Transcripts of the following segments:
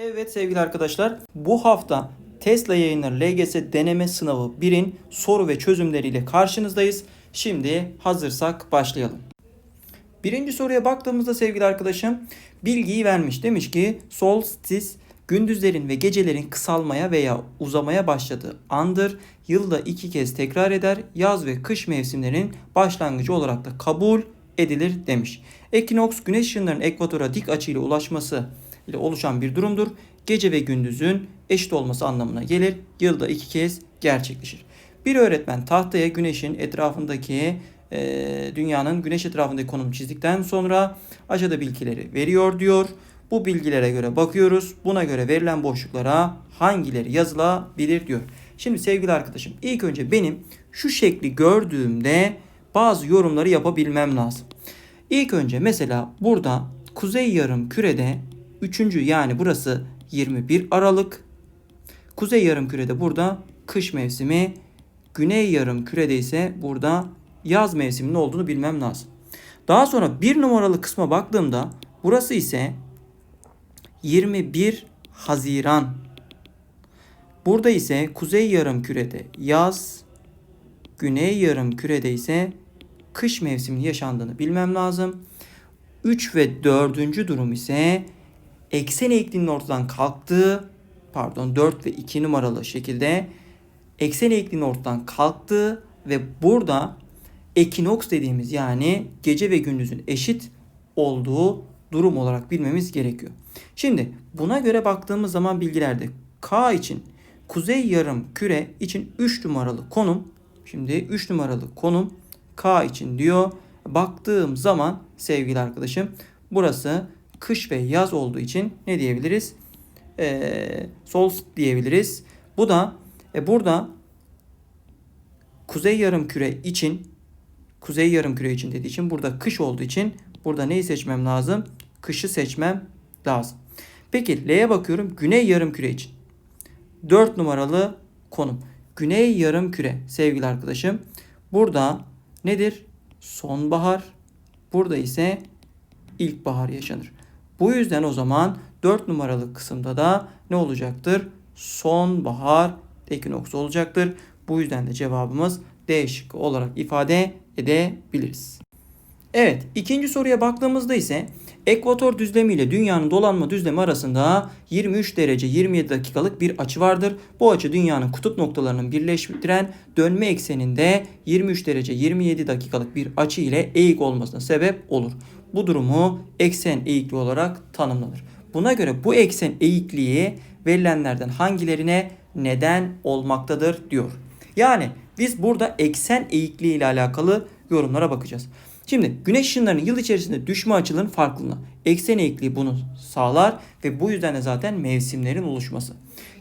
Evet sevgili arkadaşlar bu hafta Tesla yayınları LGS deneme sınavı 1'in soru ve çözümleriyle karşınızdayız. Şimdi hazırsak başlayalım. Birinci soruya baktığımızda sevgili arkadaşım bilgiyi vermiş. Demiş ki solstice gündüzlerin ve gecelerin kısalmaya veya uzamaya başladığı andır. Yılda iki kez tekrar eder. Yaz ve kış mevsimlerinin başlangıcı olarak da kabul edilir demiş. Ekinoks güneş ışınlarının ekvatora dik açıyla ulaşması ile oluşan bir durumdur. Gece ve gündüzün eşit olması anlamına gelir. Yılda iki kez gerçekleşir. Bir öğretmen tahtaya güneşin etrafındaki e, dünyanın güneş etrafındaki konum çizdikten sonra aşağıda bilgileri veriyor diyor. Bu bilgilere göre bakıyoruz. Buna göre verilen boşluklara hangileri yazılabilir diyor. Şimdi sevgili arkadaşım ilk önce benim şu şekli gördüğümde bazı yorumları yapabilmem lazım. İlk önce mesela burada kuzey yarım kürede 3. yani burası 21 Aralık. Kuzey yarım kürede burada kış mevsimi. Güney yarım kürede ise burada yaz mevsiminin olduğunu bilmem lazım. Daha sonra bir numaralı kısma baktığımda burası ise 21 Haziran. Burada ise kuzey yarım kürede yaz, güney yarım kürede ise kış mevsiminin yaşandığını bilmem lazım. 3 ve 4. durum ise eksen eğikliğinin ortadan kalktığı pardon 4 ve 2 numaralı şekilde eksen eğikliğinin ortadan kalktığı ve burada ekinoks dediğimiz yani gece ve gündüzün eşit olduğu durum olarak bilmemiz gerekiyor. Şimdi buna göre baktığımız zaman bilgilerde K için kuzey yarım küre için 3 numaralı konum şimdi 3 numaralı konum K için diyor. Baktığım zaman sevgili arkadaşım burası kış ve yaz olduğu için ne diyebiliriz? Ee, sol diyebiliriz. Bu da e, burada kuzey yarım küre için kuzey yarım küre için dediği için burada kış olduğu için burada neyi seçmem lazım? Kışı seçmem lazım. Peki L'ye bakıyorum. Güney yarım küre için. 4 numaralı konum. Güney yarım küre sevgili arkadaşım. Burada nedir? Sonbahar. Burada ise ilkbahar yaşanır. Bu yüzden o zaman 4 numaralı kısımda da ne olacaktır? Sonbahar ekinoks olacaktır. Bu yüzden de cevabımız D şıkkı olarak ifade edebiliriz. Evet ikinci soruya baktığımızda ise ekvator düzlemi ile dünyanın dolanma düzlemi arasında 23 derece 27 dakikalık bir açı vardır. Bu açı dünyanın kutup noktalarının birleştiren dönme ekseninde 23 derece 27 dakikalık bir açı ile eğik olmasına sebep olur. Bu durumu eksen eğikliği olarak tanımlanır. Buna göre bu eksen eğikliği verilenlerden hangilerine neden olmaktadır diyor. Yani biz burada eksen eğikliği ile alakalı yorumlara bakacağız. Şimdi güneş ışınlarının yıl içerisinde düşme açıların farklılığı. Eksen eğikliği bunu sağlar ve bu yüzden de zaten mevsimlerin oluşması.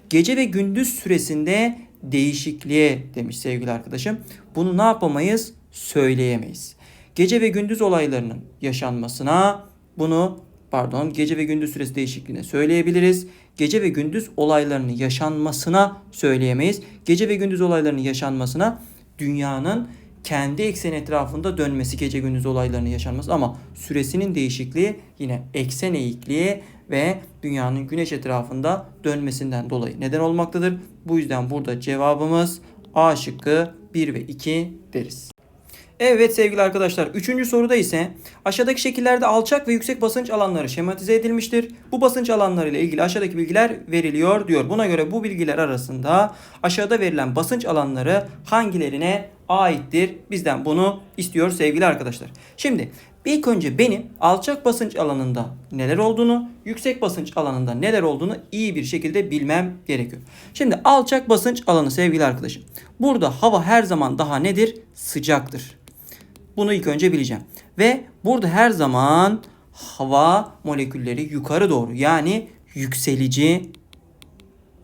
Gece ve gündüz süresinde değişikliğe demiş sevgili arkadaşım. Bunu ne yapamayız? Söyleyemeyiz. Gece ve gündüz olaylarının yaşanmasına bunu pardon gece ve gündüz süresi değişikliğine söyleyebiliriz. Gece ve gündüz olaylarının yaşanmasına söyleyemeyiz. Gece ve gündüz olaylarının yaşanmasına dünyanın kendi eksen etrafında dönmesi gece gündüz olaylarının yaşanması ama süresinin değişikliği yine eksen eğikliği ve dünyanın güneş etrafında dönmesinden dolayı neden olmaktadır. Bu yüzden burada cevabımız A şıkkı 1 ve 2 deriz. Evet sevgili arkadaşlar. Üçüncü soruda ise aşağıdaki şekillerde alçak ve yüksek basınç alanları şematize edilmiştir. Bu basınç alanları ile ilgili aşağıdaki bilgiler veriliyor diyor. Buna göre bu bilgiler arasında aşağıda verilen basınç alanları hangilerine aittir? Bizden bunu istiyor sevgili arkadaşlar. Şimdi ilk önce benim alçak basınç alanında neler olduğunu, yüksek basınç alanında neler olduğunu iyi bir şekilde bilmem gerekiyor. Şimdi alçak basınç alanı sevgili arkadaşım. Burada hava her zaman daha nedir? Sıcaktır. Bunu ilk önce bileceğim. Ve burada her zaman hava molekülleri yukarı doğru yani yükselici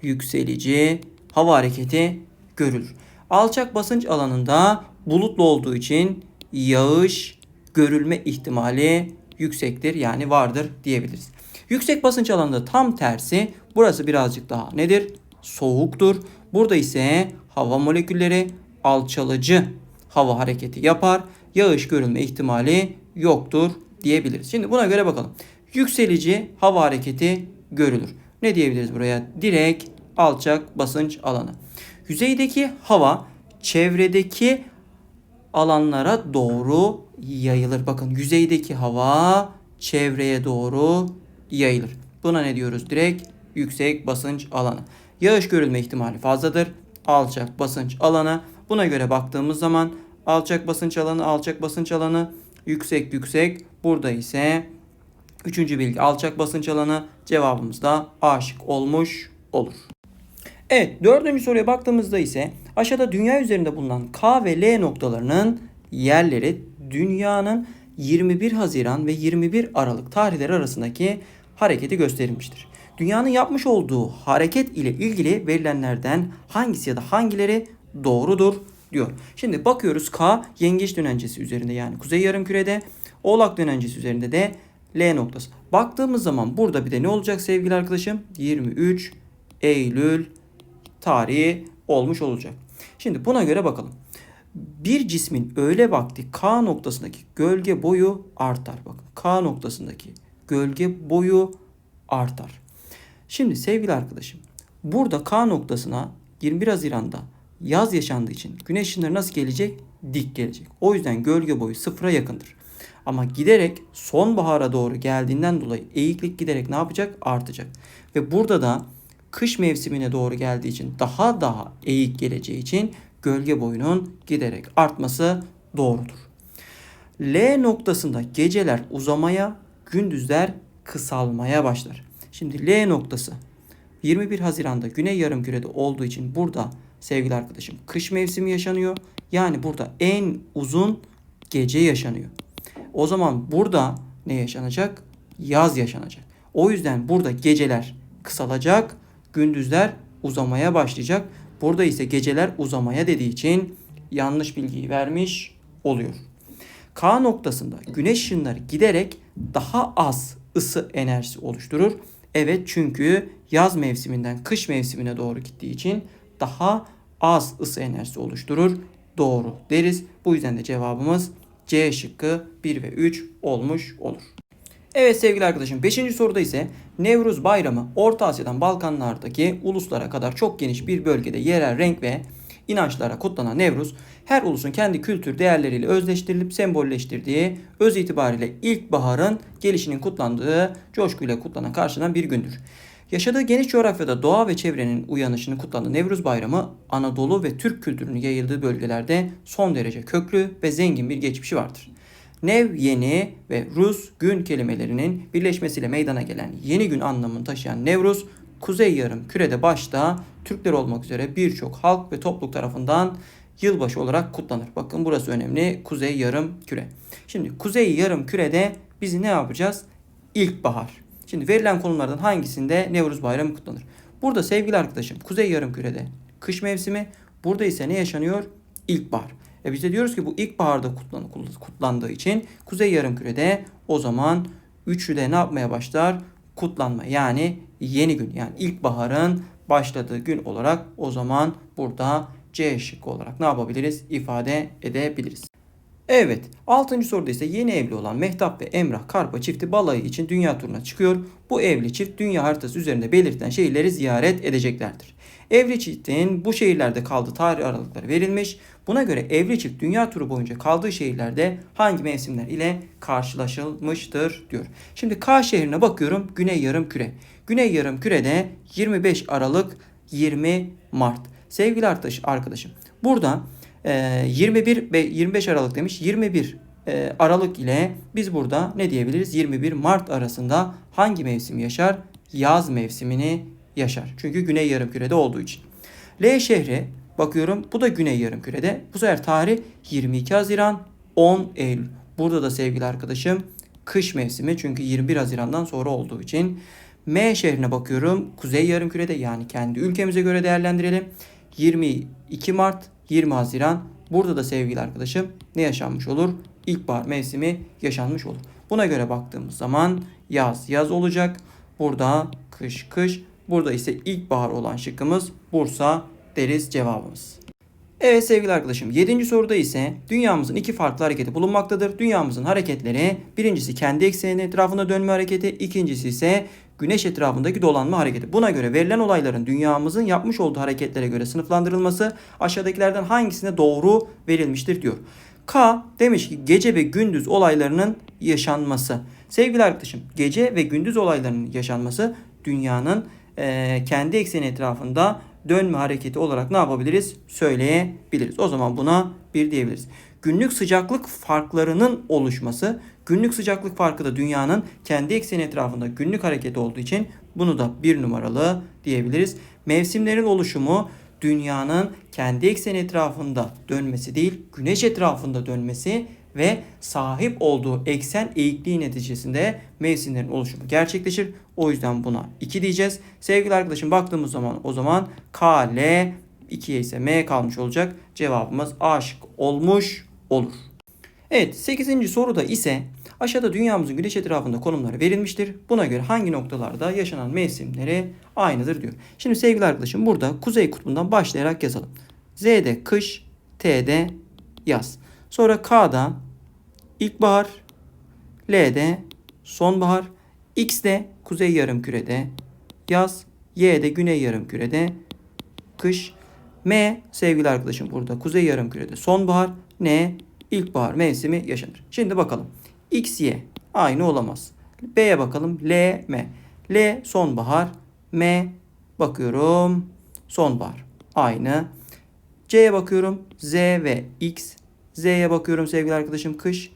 yükselici hava hareketi görülür. Alçak basınç alanında bulutlu olduğu için yağış görülme ihtimali yüksektir yani vardır diyebiliriz. Yüksek basınç alanında tam tersi burası birazcık daha nedir? Soğuktur. Burada ise hava molekülleri alçalıcı hava hareketi yapar yağış görülme ihtimali yoktur diyebiliriz. Şimdi buna göre bakalım. Yükselici hava hareketi görülür. Ne diyebiliriz buraya? Direkt alçak basınç alanı. Yüzeydeki hava çevredeki alanlara doğru yayılır. Bakın yüzeydeki hava çevreye doğru yayılır. Buna ne diyoruz? Direkt yüksek basınç alanı. Yağış görülme ihtimali fazladır. Alçak basınç alanı. Buna göre baktığımız zaman alçak basınç alanı, alçak basınç alanı, yüksek yüksek. Burada ise üçüncü bilgi alçak basınç alanı cevabımız da A şık olmuş olur. Evet dördüncü soruya baktığımızda ise aşağıda dünya üzerinde bulunan K ve L noktalarının yerleri dünyanın 21 Haziran ve 21 Aralık tarihleri arasındaki hareketi gösterilmiştir. Dünyanın yapmış olduğu hareket ile ilgili verilenlerden hangisi ya da hangileri doğrudur diyor. Şimdi bakıyoruz K yengeç dönencesi üzerinde yani kuzey yarımkürede, Oğlak dönencesi üzerinde de L noktası. Baktığımız zaman burada bir de ne olacak sevgili arkadaşım? 23 Eylül tarihi olmuş olacak. Şimdi buna göre bakalım. Bir cismin öğle vakti K noktasındaki gölge boyu artar. Bakın K noktasındaki gölge boyu artar. Şimdi sevgili arkadaşım burada K noktasına 21 Haziran'da yaz yaşandığı için güneş ışınları nasıl gelecek? Dik gelecek. O yüzden gölge boyu sıfıra yakındır. Ama giderek sonbahara doğru geldiğinden dolayı eğiklik giderek ne yapacak? Artacak. Ve burada da kış mevsimine doğru geldiği için daha daha eğik geleceği için gölge boyunun giderek artması doğrudur. L noktasında geceler uzamaya, gündüzler kısalmaya başlar. Şimdi L noktası 21 Haziran'da Güney Yarımküre'de olduğu için burada sevgili arkadaşım kış mevsimi yaşanıyor. Yani burada en uzun gece yaşanıyor. O zaman burada ne yaşanacak? Yaz yaşanacak. O yüzden burada geceler kısalacak, gündüzler uzamaya başlayacak. Burada ise geceler uzamaya dediği için yanlış bilgiyi vermiş oluyor. K noktasında güneş ışınları giderek daha az ısı enerjisi oluşturur. Evet çünkü yaz mevsiminden kış mevsimine doğru gittiği için daha az ısı enerjisi oluşturur. Doğru deriz. Bu yüzden de cevabımız C şıkkı 1 ve 3 olmuş olur. Evet sevgili arkadaşım 5. soruda ise Nevruz Bayramı Orta Asya'dan Balkanlardaki uluslara kadar çok geniş bir bölgede yerel renk ve inançlara kutlanan Nevruz her ulusun kendi kültür değerleriyle özleştirilip sembolleştirdiği öz itibariyle ilkbaharın gelişinin kutlandığı coşkuyla kutlanan karşılanan bir gündür. Yaşadığı geniş coğrafyada doğa ve çevrenin uyanışını kutlanan Nevruz Bayramı Anadolu ve Türk kültürünün yayıldığı bölgelerde son derece köklü ve zengin bir geçmişi vardır. Nev yeni ve Rus gün kelimelerinin birleşmesiyle meydana gelen yeni gün anlamını taşıyan Nevruz, Kuzey Yarım kürede başta Türkler olmak üzere birçok halk ve topluluk tarafından yılbaşı olarak kutlanır. Bakın burası önemli. Kuzey Yarım küre. Şimdi Kuzey Yarım kürede biz ne yapacağız? İlkbahar. Şimdi verilen konulardan hangisinde Nevruz Bayramı kutlanır? Burada sevgili arkadaşım Kuzey Yarım kürede kış mevsimi, burada ise ne yaşanıyor? İlkbahar. E biz de diyoruz ki bu ilkbaharda kutlan, kutlandığı için Kuzey Yarımküre'de o zaman üçü de ne yapmaya başlar? Kutlanma yani yeni gün yani ilkbaharın başladığı gün olarak o zaman burada C şıkkı olarak ne yapabiliriz? ifade edebiliriz. Evet. 6. soruda ise yeni evli olan Mehtap ve Emrah Karpa çifti balayı için dünya turuna çıkıyor. Bu evli çift dünya haritası üzerinde belirtilen şehirleri ziyaret edeceklerdir. Evli çiftin bu şehirlerde kaldığı tarih aralıkları verilmiş. Buna göre evli çift dünya turu boyunca kaldığı şehirlerde hangi mevsimler ile karşılaşılmıştır diyor. Şimdi K şehrine bakıyorum. Güney yarım küre. Güney yarım kürede 25 Aralık 20 Mart. Sevgili arkadaşım burada 21 ve 25 Aralık demiş. 21 e, Aralık ile biz burada ne diyebiliriz? 21 Mart arasında hangi mevsim yaşar? Yaz mevsimini yaşar. Çünkü Güney Yarımküre'de olduğu için. L şehri bakıyorum bu da Güney Yarımküre'de. Bu sefer tarih 22 Haziran 10 Eylül. Burada da sevgili arkadaşım kış mevsimi çünkü 21 Haziran'dan sonra olduğu için. M şehrine bakıyorum. Kuzey Yarımküre'de yani kendi ülkemize göre değerlendirelim. 22 Mart 20 Haziran burada da sevgili arkadaşım ne yaşanmış olur? İlkbahar mevsimi yaşanmış olur. Buna göre baktığımız zaman yaz yaz olacak. Burada kış kış. Burada ise ilkbahar olan şıkkımız Bursa deriz cevabımız. Evet sevgili arkadaşım 7. soruda ise dünyamızın iki farklı hareketi bulunmaktadır. Dünyamızın hareketleri birincisi kendi ekseni etrafında dönme hareketi, ikincisi ise güneş etrafındaki dolanma hareketi. Buna göre verilen olayların dünyamızın yapmış olduğu hareketlere göre sınıflandırılması aşağıdakilerden hangisine doğru verilmiştir diyor. K demiş ki gece ve gündüz olaylarının yaşanması. Sevgili arkadaşım gece ve gündüz olaylarının yaşanması dünyanın eee, kendi ekseni etrafında dönme hareketi olarak ne yapabiliriz? Söyleyebiliriz. O zaman buna bir diyebiliriz. Günlük sıcaklık farklarının oluşması. Günlük sıcaklık farkı da dünyanın kendi ekseni etrafında günlük hareket olduğu için bunu da bir numaralı diyebiliriz. Mevsimlerin oluşumu dünyanın kendi ekseni etrafında dönmesi değil, güneş etrafında dönmesi ve sahip olduğu eksen eğikliği neticesinde mevsimlerin oluşumu gerçekleşir. O yüzden buna 2 diyeceğiz. Sevgili arkadaşım baktığımız zaman o zaman K, L, 2'ye ise M kalmış olacak. Cevabımız A şık olmuş olur. Evet 8. soruda ise aşağıda dünyamızın güneş etrafında konumları verilmiştir. Buna göre hangi noktalarda yaşanan mevsimleri aynıdır diyor. Şimdi sevgili arkadaşım burada kuzey kutbundan başlayarak yazalım. Z'de kış, T'de yaz. Sonra K'da ilkbahar, L'de sonbahar, X'de kuzey yarımkürede yaz, Y'de güney yarımkürede kış, M sevgili arkadaşım burada kuzey yarımkürede sonbahar, N ilkbahar mevsimi yaşanır. Şimdi bakalım. X, Y aynı olamaz. B'ye bakalım. L, M. L sonbahar, M bakıyorum sonbahar. Aynı. C'ye bakıyorum. Z ve X. Z'ye bakıyorum sevgili arkadaşım kış.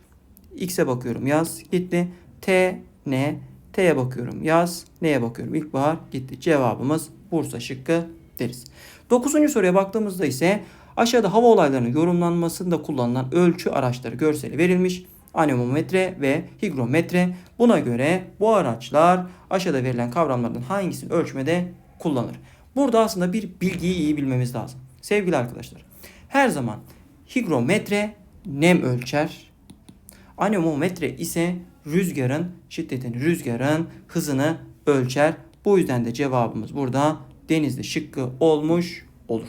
X'e bakıyorum yaz gitti. T, N. T'ye bakıyorum yaz. N'ye bakıyorum ilkbahar gitti. Cevabımız Bursa şıkkı deriz. Dokuzuncu soruya baktığımızda ise aşağıda hava olaylarının yorumlanmasında kullanılan ölçü araçları görseli verilmiş. Anemometre ve higrometre. Buna göre bu araçlar aşağıda verilen kavramlardan hangisini ölçmede kullanır? Burada aslında bir bilgiyi iyi bilmemiz lazım. Sevgili arkadaşlar, her zaman higrometre nem ölçer. Anemometre ise rüzgarın şiddetini, rüzgarın hızını ölçer. Bu yüzden de cevabımız burada denizli şıkkı olmuş olur.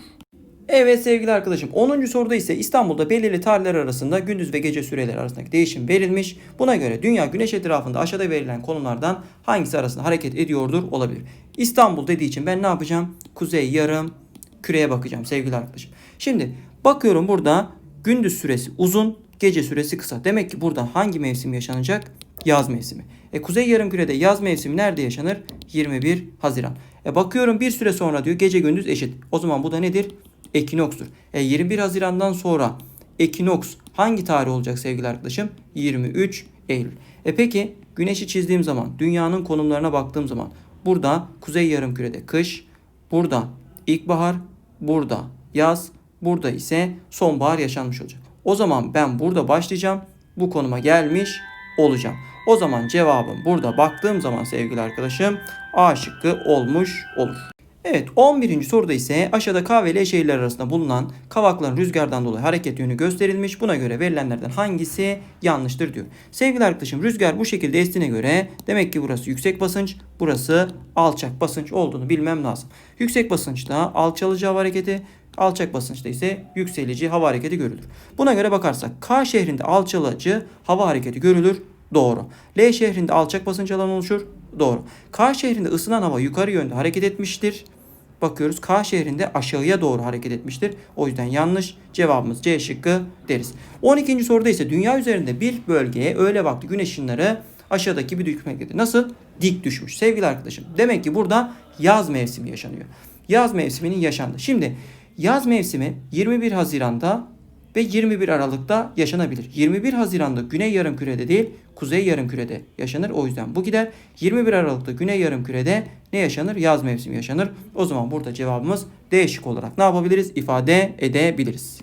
Evet sevgili arkadaşım 10. soruda ise İstanbul'da belirli tarihler arasında gündüz ve gece süreleri arasındaki değişim verilmiş. Buna göre dünya güneş etrafında aşağıda verilen konumlardan hangisi arasında hareket ediyordur olabilir. İstanbul dediği için ben ne yapacağım? Kuzey yarım küreye bakacağım sevgili arkadaşım. Şimdi bakıyorum burada gündüz süresi uzun, gece süresi kısa. Demek ki burada hangi mevsim yaşanacak? Yaz mevsimi. E kuzey yarımkürede yaz mevsimi nerede yaşanır? 21 Haziran. E bakıyorum bir süre sonra diyor gece gündüz eşit. O zaman bu da nedir? Ekinokstur. E 21 Haziran'dan sonra ekinoks hangi tarih olacak sevgili arkadaşım? 23 Eylül. E peki güneşi çizdiğim zaman, dünyanın konumlarına baktığım zaman burada kuzey yarımkürede kış, burada ilkbahar, burada yaz, burada ise sonbahar yaşanmış olacak. O zaman ben burada başlayacağım. Bu konuma gelmiş olacağım. O zaman cevabım burada baktığım zaman sevgili arkadaşım A şıkkı olmuş olur. Evet 11. soruda ise aşağıda K ve L şehirler arasında bulunan kavakların rüzgardan dolayı hareket yönü gösterilmiş. Buna göre verilenlerden hangisi yanlıştır diyor. Sevgili arkadaşım rüzgar bu şekilde estiğine göre demek ki burası yüksek basınç, burası alçak basınç olduğunu bilmem lazım. Yüksek basınçta alçalıcı hava hareketi, alçak basınçta ise yükselici hava hareketi görülür. Buna göre bakarsak K şehrinde alçalıcı hava hareketi görülür. Doğru. L şehrinde alçak basınç alanı oluşur. Doğru. K şehrinde ısınan hava yukarı yönde hareket etmiştir. Bakıyoruz K şehrinde aşağıya doğru hareket etmiştir. O yüzden yanlış. Cevabımız C şıkkı deriz. 12. soruda ise dünya üzerinde bir bölgeye öğle vakti güneş ışınları aşağıdaki gibi düşmektedir. Nasıl? Dik düşmüş. Sevgili arkadaşım. Demek ki burada yaz mevsimi yaşanıyor. Yaz mevsiminin yaşandı. Şimdi yaz mevsimi 21 Haziran'da ve 21 Aralık'ta yaşanabilir. 21 Haziran'da Güney Yarımküre'de değil, Kuzey Yarımküre'de yaşanır. O yüzden bu gider. 21 Aralık'ta Güney Yarımküre'de ne yaşanır? Yaz mevsimi yaşanır. O zaman burada cevabımız D şık olarak ne yapabiliriz? İfade edebiliriz.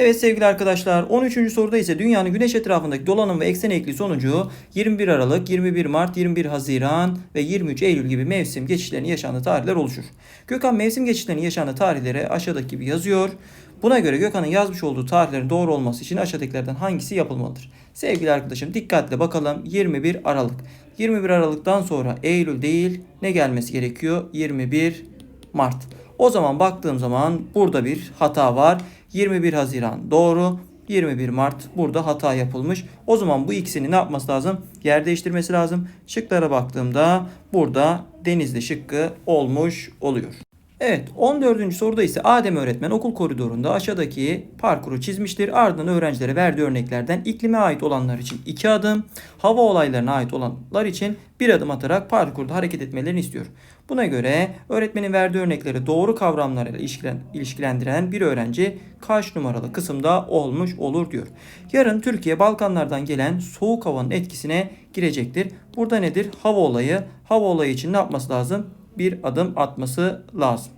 Evet sevgili arkadaşlar 13. soruda ise dünyanın güneş etrafındaki dolanım ve eksen eğikliği sonucu 21 Aralık, 21 Mart, 21 Haziran ve 23 Eylül gibi mevsim geçişlerinin yaşandığı tarihler oluşur. Gökhan mevsim geçişlerinin yaşandığı tarihleri aşağıdaki gibi yazıyor. Buna göre Gökhan'ın yazmış olduğu tarihlerin doğru olması için aşağıdakilerden hangisi yapılmalıdır? Sevgili arkadaşım dikkatle bakalım 21 Aralık. 21 Aralık'tan sonra Eylül değil ne gelmesi gerekiyor? 21 Mart. O zaman baktığım zaman burada bir hata var. 21 Haziran doğru. 21 Mart burada hata yapılmış. O zaman bu ikisini ne yapması lazım? Yer değiştirmesi lazım. Şıklara baktığımda burada Denizli şıkkı olmuş oluyor. Evet 14. soruda ise Adem öğretmen okul koridorunda aşağıdaki parkuru çizmiştir. Ardından öğrencilere verdiği örneklerden iklime ait olanlar için 2 adım, hava olaylarına ait olanlar için 1 adım atarak parkurda hareket etmelerini istiyor. Buna göre öğretmenin verdiği örnekleri doğru kavramlarıyla ilişkilen- ilişkilendiren bir öğrenci kaç numaralı kısımda olmuş olur diyor. Yarın Türkiye Balkanlardan gelen soğuk havanın etkisine girecektir. Burada nedir? Hava olayı. Hava olayı için ne yapması lazım? Bir adım atması lazım.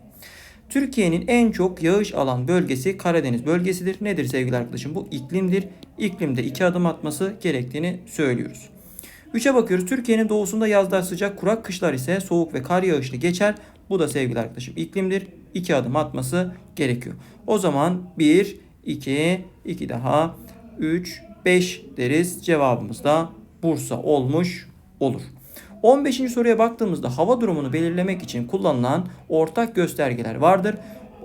Türkiye'nin en çok yağış alan bölgesi Karadeniz bölgesidir. Nedir sevgili arkadaşım? Bu iklimdir. İklimde iki adım atması gerektiğini söylüyoruz. 3'e bakıyoruz. Türkiye'nin doğusunda yazlar sıcak, kurak, kışlar ise soğuk ve kar yağışlı geçer. Bu da sevgili arkadaşım iklimdir. 2 adım atması gerekiyor. O zaman 1, 2, 2 daha, 3, 5 deriz. Cevabımız da Bursa olmuş olur. 15. soruya baktığımızda hava durumunu belirlemek için kullanılan ortak göstergeler vardır.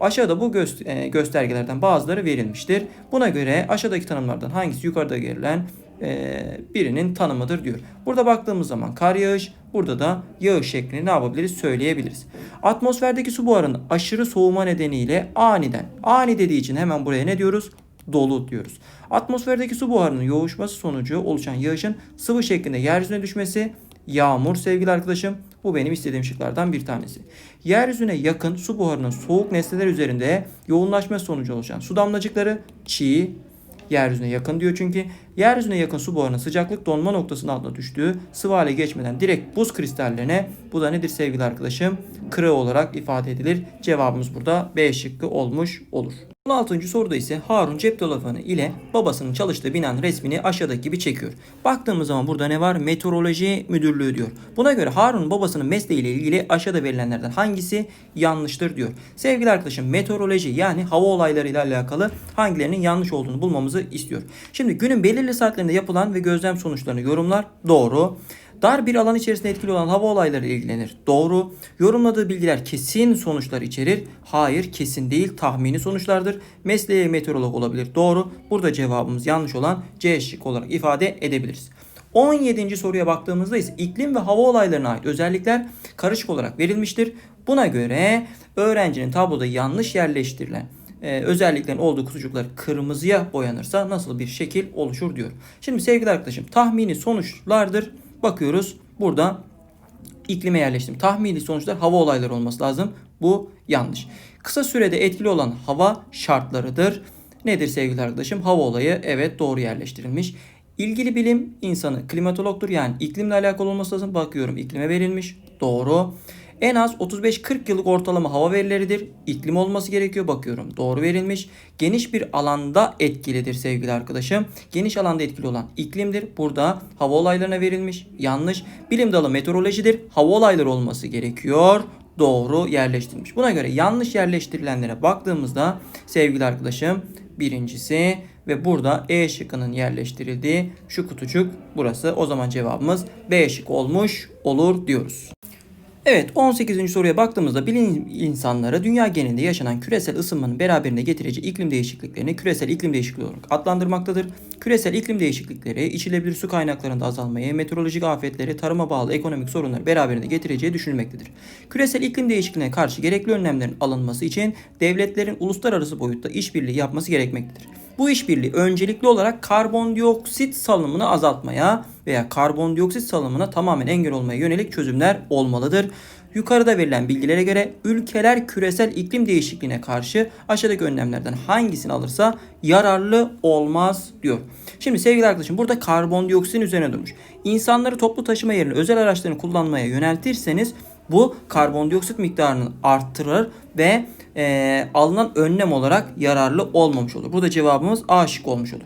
Aşağıda bu e, göstergelerden bazıları verilmiştir. Buna göre aşağıdaki tanımlardan hangisi yukarıda verilen e, birinin tanımıdır diyor. Burada baktığımız zaman kar yağış, burada da yağış şeklini ne yapabiliriz söyleyebiliriz. Atmosferdeki su buharının aşırı soğuma nedeniyle aniden, ani dediği için hemen buraya ne diyoruz? Dolu diyoruz. Atmosferdeki su buharının yoğuşması sonucu oluşan yağışın sıvı şeklinde yeryüzüne düşmesi yağmur sevgili arkadaşım. Bu benim istediğim şıklardan bir tanesi. Yeryüzüne yakın su buharının soğuk nesneler üzerinde yoğunlaşması sonucu oluşan su damlacıkları çiğ, yeryüzüne yakın diyor çünkü. Yeryüzüne yakın su buharının sıcaklık donma noktasının altına düştüğü sıvı hale geçmeden direkt buz kristallerine bu da nedir sevgili arkadaşım? Kırı olarak ifade edilir. Cevabımız burada B şıkkı olmuş olur. 16. soruda ise Harun cep telefonu ile babasının çalıştığı binanın resmini aşağıdaki gibi çekiyor. Baktığımız zaman burada ne var? Meteoroloji müdürlüğü diyor. Buna göre Harun'un babasının mesleğiyle ilgili aşağıda verilenlerden hangisi yanlıştır diyor. Sevgili arkadaşım meteoroloji yani hava olaylarıyla alakalı hangilerinin yanlış olduğunu bulmamızı istiyor. Şimdi günün belirli saatlerinde yapılan ve gözlem sonuçlarını yorumlar. Doğru. Dar bir alan içerisinde etkili olan hava olayları ilgilenir. Doğru. Yorumladığı bilgiler kesin sonuçlar içerir. Hayır kesin değil tahmini sonuçlardır. Mesleği meteorolog olabilir. Doğru. Burada cevabımız yanlış olan C şık olarak ifade edebiliriz. 17. soruya baktığımızda ise iklim ve hava olaylarına ait özellikler karışık olarak verilmiştir. Buna göre öğrencinin tabloda yanlış yerleştirilen e, özelliklerin olduğu kutucuklar kırmızıya boyanırsa nasıl bir şekil oluşur diyor. Şimdi sevgili arkadaşım tahmini sonuçlardır. Bakıyoruz burada iklime yerleştim. Tahmini sonuçlar hava olayları olması lazım. Bu yanlış. Kısa sürede etkili olan hava şartlarıdır. Nedir sevgili arkadaşım? Hava olayı evet doğru yerleştirilmiş. İlgili bilim insanı klimatologtur yani iklimle alakalı olması lazım. Bakıyorum iklime verilmiş. Doğru. En az 35-40 yıllık ortalama hava verileridir. İklim olması gerekiyor bakıyorum. Doğru verilmiş. Geniş bir alanda etkilidir sevgili arkadaşım. Geniş alanda etkili olan iklimdir. Burada hava olaylarına verilmiş. Yanlış. Bilim dalı meteorolojidir. Hava olayları olması gerekiyor. Doğru yerleştirilmiş. Buna göre yanlış yerleştirilenlere baktığımızda sevgili arkadaşım birincisi ve burada E şıkkının yerleştirildiği şu kutucuk burası. O zaman cevabımız B şık olmuş olur diyoruz. Evet 18. soruya baktığımızda bilim insanları dünya genelinde yaşanan küresel ısınmanın beraberinde getireceği iklim değişikliklerini küresel iklim değişikliği olarak adlandırmaktadır. Küresel iklim değişiklikleri içilebilir su kaynaklarında azalmayı, meteorolojik afetleri, tarıma bağlı ekonomik sorunları beraberinde getireceği düşünülmektedir. Küresel iklim değişikliğine karşı gerekli önlemlerin alınması için devletlerin uluslararası boyutta işbirliği yapması gerekmektedir. Bu işbirliği öncelikli olarak karbondioksit salınımını azaltmaya veya karbondioksit salınımına tamamen engel olmaya yönelik çözümler olmalıdır. Yukarıda verilen bilgilere göre ülkeler küresel iklim değişikliğine karşı aşağıdaki önlemlerden hangisini alırsa yararlı olmaz diyor. Şimdi sevgili arkadaşım burada karbondioksitin üzerine durmuş. İnsanları toplu taşıma yerine özel araçlarını kullanmaya yöneltirseniz bu karbondioksit miktarını arttırır ve e, alınan önlem olarak yararlı olmamış olur. Burada cevabımız A şık olmuş olur.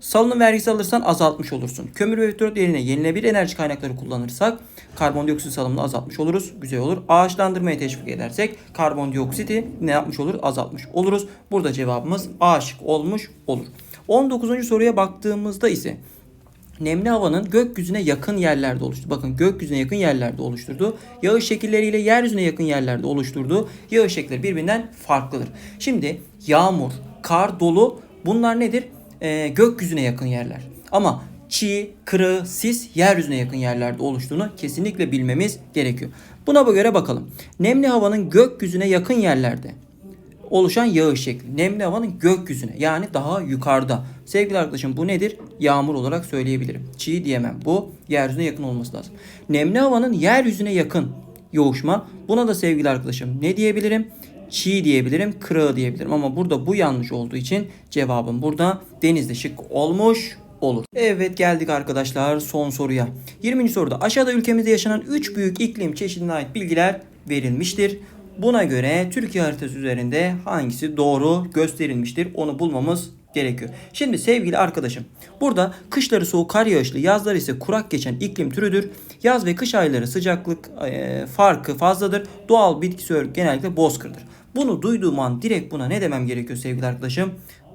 Salınım vergisi alırsan azaltmış olursun. Kömür ve petrol yerine yenilenebilir enerji kaynakları kullanırsak karbondioksit salımını azaltmış oluruz. Güzel olur. Ağaçlandırmayı teşvik edersek karbondioksiti ne yapmış olur? Azaltmış oluruz. Burada cevabımız A olmuş olur. 19. soruya baktığımızda ise nemli havanın gökyüzüne yakın yerlerde oluştu. Bakın gökyüzüne yakın yerlerde oluşturdu. Yağış şekilleriyle yeryüzüne yakın yerlerde oluşturduğu yağış şekilleri birbirinden farklıdır. Şimdi yağmur, kar, dolu bunlar nedir? E, gökyüzüne yakın yerler. Ama çiğ, kırığı, sis yeryüzüne yakın yerlerde oluştuğunu kesinlikle bilmemiz gerekiyor. Buna göre bakalım. Nemli havanın gökyüzüne yakın yerlerde oluşan yağış şekli. Nemli havanın gökyüzüne yani daha yukarıda. Sevgili arkadaşım bu nedir? Yağmur olarak söyleyebilirim. Çiğ diyemem. Bu yeryüzüne yakın olması lazım. Nemli havanın yeryüzüne yakın yoğuşma. Buna da sevgili arkadaşım ne diyebilirim? Çiğ diyebilirim, kırığı diyebilirim. Ama burada bu yanlış olduğu için cevabım burada denizde şık olmuş olur. Evet geldik arkadaşlar son soruya. 20. soruda aşağıda ülkemizde yaşanan 3 büyük iklim çeşidine ait bilgiler verilmiştir. Buna göre Türkiye haritası üzerinde hangisi doğru gösterilmiştir onu bulmamız gerekiyor. Şimdi sevgili arkadaşım burada kışları soğuk kar yağışlı yazları ise kurak geçen iklim türüdür. Yaz ve kış ayları sıcaklık e, farkı fazladır. Doğal bitki örgü genellikle bozkırdır. Bunu duyduğum an direkt buna ne demem gerekiyor sevgili arkadaşım?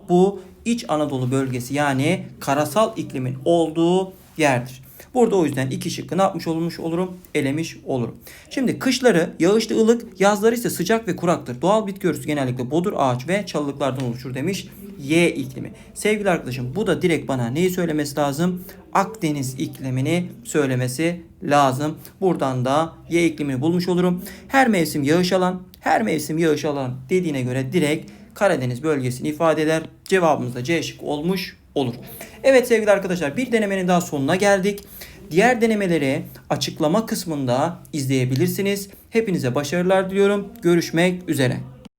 Bu İç Anadolu bölgesi yani karasal iklimin olduğu yerdir. Burada o yüzden iki şıkkı ne yapmış olmuş olurum? Elemiş olurum. Şimdi kışları yağışlı ılık, yazları ise sıcak ve kuraktır. Doğal bitki örtüsü genellikle bodur ağaç ve çalılıklardan oluşur demiş. Y iklimi. Sevgili arkadaşım bu da direkt bana neyi söylemesi lazım? Akdeniz iklimini söylemesi lazım. Buradan da Y iklimini bulmuş olurum. Her mevsim yağış alan, her mevsim yağış alan dediğine göre direkt Karadeniz bölgesini ifade eder. Cevabımız da C şık olmuş olur. Evet sevgili arkadaşlar bir denemenin daha sonuna geldik. Diğer denemeleri açıklama kısmında izleyebilirsiniz. Hepinize başarılar diliyorum. Görüşmek üzere.